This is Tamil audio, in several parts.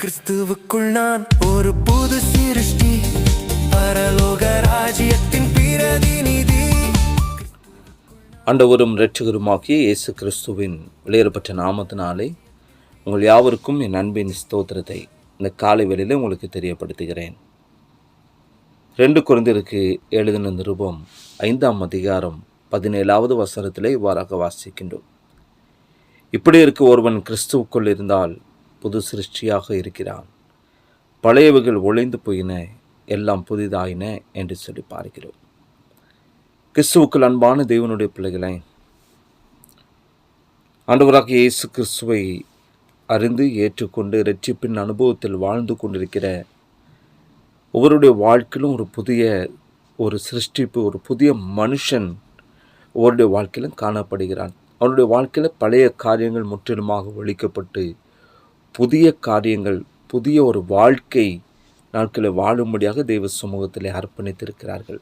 கிறிஸ்துவுக்குள் நான் ஒரு புது சிருஷ்டி. பரலோக ராஜ்யத்தின் பிரதிநிதி. அண்டவரும் இரட்சகருமாகிய இயேசு கிறிஸ்துவின் வெளியேறப்பட்ட நாமத்தினாலே உங்கள் யாவருக்கும் என் அன்பின் ஸ்தோத்திரத்தை இந்த காலை வேளையில் உங்களுக்கு தெரியப்படுத்துகிறேன். ரெண்டு குழந்தைகளுக்கு எழுதின நிருபம் ஐந்தாம் அதிகாரம் பதினேழாவது வசனத்திலே இவ்வாறாக வாசிக்கின்றோம். இப்படி இருக்க ஒருவன் கிறிஸ்துவுக்குள் இருந்தால் புது சிருஷ்டியாக இருக்கிறான். பழையவைகள் ஒளிந்து போயின எல்லாம் புதிதாயின என்று சொல்லி பார்க்கிறோம். கிறிஸ்துவுக்குள் அன்பான தேவனுடைய பிள்ளைகளை ஆண்டவராக இயேசு கிறிஸ்துவை அறிந்து ஏற்றுக்கொண்டு இரட்சிப்பின் அனுபவத்தில் வாழ்ந்து கொண்டிருக்கிற ஒவ்வொருடைய வாழ்க்கையிலும் ஒரு புதிய ஒரு சிருஷ்டிப்பு ஒரு புதிய மனுஷன் ஒவ்வொருடைய வாழ்க்கையிலும் காணப்படுகிறான். அவனுடைய வாழ்க்கையில் பழைய காரியங்கள் முற்றிலுமாக ஒழிக்கப்பட்டு புதிய காரியங்கள் புதிய ஒரு வாழ்க்கை நாட்களில் வாழும்படியாக தெய்வ சமூகத்தில் அர்ப்பணித்திருக்கிறார்கள்.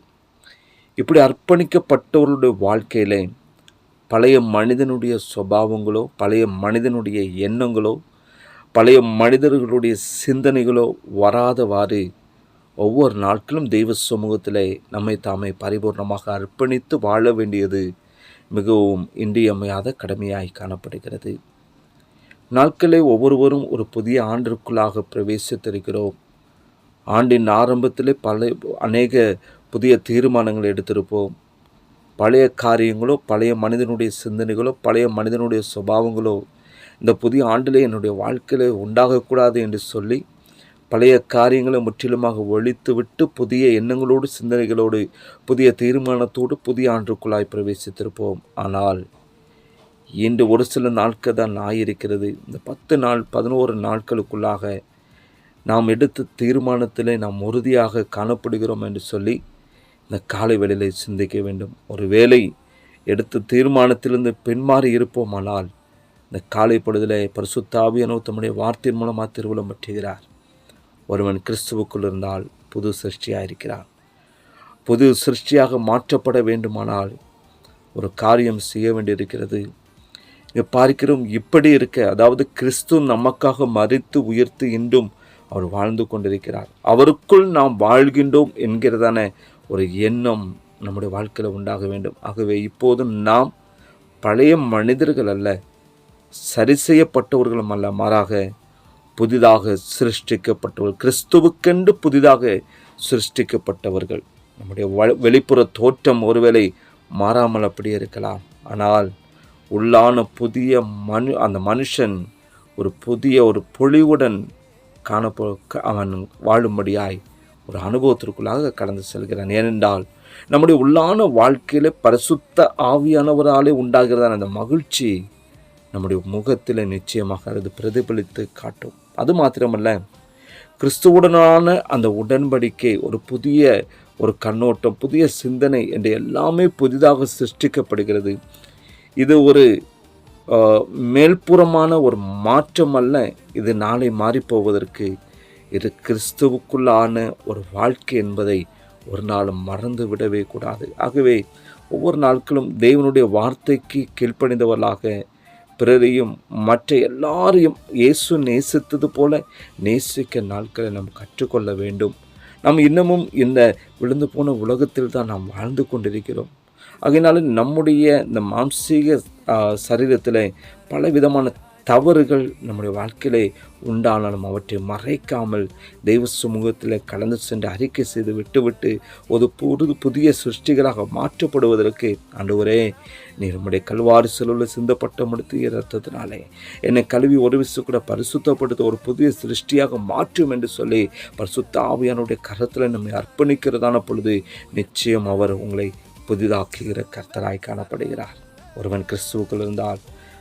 இப்படி அர்ப்பணிக்கப்பட்டவர்களுடைய வாழ்க்கையில் பழைய மனிதனுடைய சுபாவங்களோ பழைய மனிதனுடைய எண்ணங்களோ பழைய மனிதர்களுடைய சிந்தனைகளோ வராதவாறு ஒவ்வொரு நாட்களும் தெய்வ சமூகத்தில் நம்மை தாமே பரிபூர்ணமாக அர்ப்பணித்து வாழ வேண்டியது மிகவும் இன்றியமையாத கடமையாய் காணப்படுகிறது. நாட்களை ஒவ்வொருவரும் ஒரு புதிய ஆண்டிற்குள்ளாக பிரவேசித்திருக்கிறோம். ஆண்டின் ஆரம்பத்தில் பல அநேக புதிய தீர்மானங்களை எடுத்திருப்போம். பழைய காரியங்களோ பழைய மனிதனுடைய சிந்தனைகளோ பழைய மனிதனுடைய சுபாவங்களோ இந்த புதிய ஆண்டிலே என்னுடைய வாழ்க்கையில் உண்டாகக்கூடாது என்று சொல்லி பழைய காரியங்களை முற்றிலுமாக ஒழித்துவிட்டு புதிய எண்ணங்களோடு சிந்தனைகளோடு புதிய தீர்மானத்தோடு புதிய ஆண்டுக்குள்ளாய் பிரவேசித்திருப்போம். ஆனால் இன்று ஒரு சில நாட்கள் தான் ஆயிருக்கிறது. இந்த பத்து நாள் பதினோரு நாட்களுக்குள்ளாக நாம் எடுத்த தீர்மானத்திலே நாம் உறுதியாக காணப்படுகிறோம் என்று சொல்லி இந்த காலை வேளையில் சிந்திக்க வேண்டும். ஒரு வேளை எடுத்த தீர்மானத்திலிருந்து பின்மாறி இருப்போமானால் இந்த காலை பொழுதில் பரிசுத்தாவியனோ தம்முடைய வார்த்தையின் மூலமாக திருவிழம் பற்றுகிறார். ஒருவன் கிறிஸ்துவுக்குள் இருந்தால் புது சிருஷ்டியாக இருக்கிறான் புது சிருஷ்டியாக மாற்றப்பட வேண்டுமானால் ஒரு காரியம் செய்ய வேண்டியிருக்கிறது. பார்க்கிறோம் இப்படி இருக்க அதாவது கிறிஸ்து நமக்காக மறித்து உயர்த்து இன்றும் அவர் வாழ்ந்து கொண்டிருக்கிறார். அவருக்குள் நாம் வாழ்கின்றோம் என்கிறதான ஒரு எண்ணம் நம்முடைய வாழ்க்கையில் உண்டாக வேண்டும். ஆகவே இப்போதும் நாம் பழைய மனிதர்கள் அல்ல சரி செய்யப்பட்டவர்களும் அல்ல மாறாக புதிதாக சிருஷ்டிக்கப்பட்டவர்கள் கிறிஸ்துவுக்கென்று புதிதாக சிருஷ்டிக்கப்பட்டவர்கள். நம்முடைய வ- வெளிப்புற தோற்றம் ஒருவேளை மாறாமல் அப்படியே இருக்கலாம். ஆனால் உள்ளான புதிய மனு அந்த மனுஷன் ஒரு புதிய ஒரு பொழிவுடன் காணப்போ க- அவன் வாழும்படியாய் ஒரு அனுபவத்திற்குள்ளாக கடந்து செல்கிறான். ஏனென்றால் நம்முடைய உள்ளான வாழ்க்கையில் பரிசுத்த ஆவியானவராலே உண்டாகிறதான அந்த மகிழ்ச்சி நம்முடைய முகத்தில் நிச்சயமாக அது பிரதிபலித்து காட்டும். அது மாத்திரமல்ல கிறிஸ்துவுடனான அந்த உடன்படிக்கை ஒரு புதிய ஒரு கண்ணோட்டம் புதிய சிந்தனை என்று எல்லாமே புதிதாக சிருஷ்டிக்கப்படுகிறது. இது ஒரு மேல்புறமான ஒரு மாற்றம் அல்ல இது நாளை மாறிப்போவதற்கு இது கிறிஸ்துவுக்குள்ளான ஒரு வாழ்க்கை என்பதை ஒரு நாளும் மறந்து விடவே கூடாது. ஆகவே ஒவ்வொரு நாட்களும் தேவனுடைய வார்த்தைக்கு கீழ்ப்பணிந்தவர்களாக பிறரையும் மற்ற எல்லாரையும் இயேசு நேசித்தது போல நேசிக்க நாட்களை நாம் கற்றுக்கொள்ள வேண்டும். நாம் இன்னமும் இந்த விழுந்து போன உலகத்தில் தான் நாம் வாழ்ந்து கொண்டிருக்கிறோம். அதனால நம்முடைய இந்த மாம்சீக சரீரத்தில் பல விதமான தவறுகள் நம்முடைய வாழ்க்கையிலே உண்டானாலும் அவற்றை மறைக்காமல் தெய்வ சமூகத்தில் கலந்து சென்று அறிக்கை செய்து விட்டுவிட்டு ஒரு புது புதிய சிருஷ்டிகளாக மாற்றப்படுவதற்கு ஆண்டவரே நீ நம்முடைய கல்வாரி செலவில் சிந்தப்பட்ட முடித்திய ரத்தத்தினாலே என்னை கழுவி ஒரு விசு கூட பரிசுத்தப்படுத்த ஒரு புதிய சிருஷ்டியாக மாற்றும் என்று சொல்லி பரிசுத்த ஆவியானுடைய கரத்தில் நம்மை அர்ப்பணிக்கிறதான பொழுது நிச்சயம் அவர் உங்களை புதிதாக்குகிற கர்த்தராய் காணப்படுகிறார். ஒருவன் கிறிஸ்துவுக்குள் இருந்தால்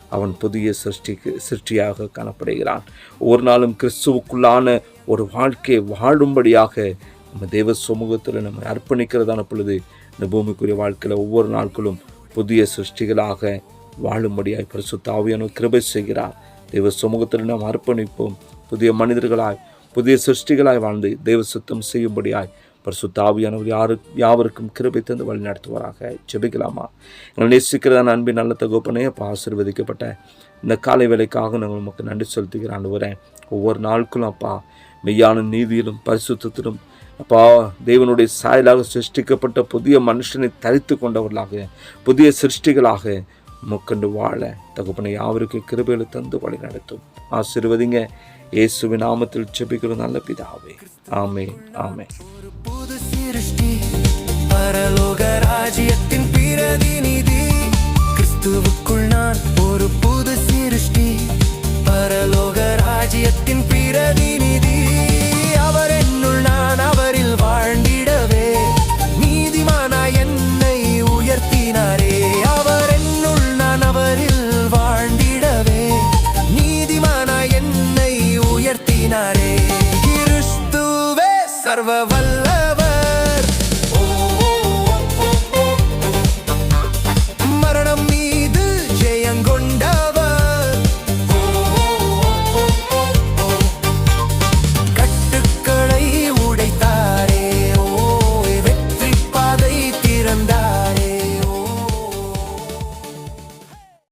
அவன் புதிய சிருஷ்டிக்கு சிருஷ்டியாக காணப்படுகிறான். ஒரு நாளும் கிறிஸ்துவுக்குள்ளான ஒரு வாழ்க்கையை வாழும்படியாக நம்ம தெய்வ சமூகத்தில் நம்ம அர்ப்பணிக்கிறதான பொழுது இந்த பூமிக்குரிய வாழ்க்கையில் ஒவ்வொரு நாட்களும் புதிய சிருஷ்டிகளாக வாழும்படியாய் பரிசுத்த கிருபை செய்கிறார். தெய்வ சமூகத்தில் நாம் அர்ப்பணிப்போம். புதிய மனிதர்களாய் புதிய சிருஷ்டிகளாய் வாழ்ந்து தெய்வ சுத்தம் செய்யும்படியாய் பரிசுத்தாவியானவர் யாரு யாவருக்கும் கிருபை தந்து வழி நடத்துவாராக. ஜெபிக்கலாமா? எங்களை நேசிக்கிறதான அன்பின் நல்ல தகப்பனே அப்போ ஆசிர்வதிக்கப்பட்ட இந்த காலை வேலைக்காக நாங்கள் உமக்கு நன்றி செலுத்துகிறான் வரேன் ஒவ்வொரு நாளுக்கும் அப்பா மெய்யான நீதியிலும் பரிசுத்திலும் அப்பா தேவனுடைய சாயலாக சிருஷ்டிக்கப்பட்ட புதிய மனுஷனை தரித்து கொண்டவர்களாக புதிய சிருஷ்டிகளாக முக்கண்டு வாழ தகுப்பனை யாவருக்கு கிருபைகளை தந்து வழி நடத்தும். ஆசிர்வதிங்க. இயேசுவின் நாமத்தில் செபிக்கிற நல்ல பிதாவே. ஆமே ஆமே புது சிருஷ்டி பரலோக ராஜ்யத்தின் பிரதிநிதி கிறிஸ்துவுக்கு ಸರ್ವವಲ್ಲ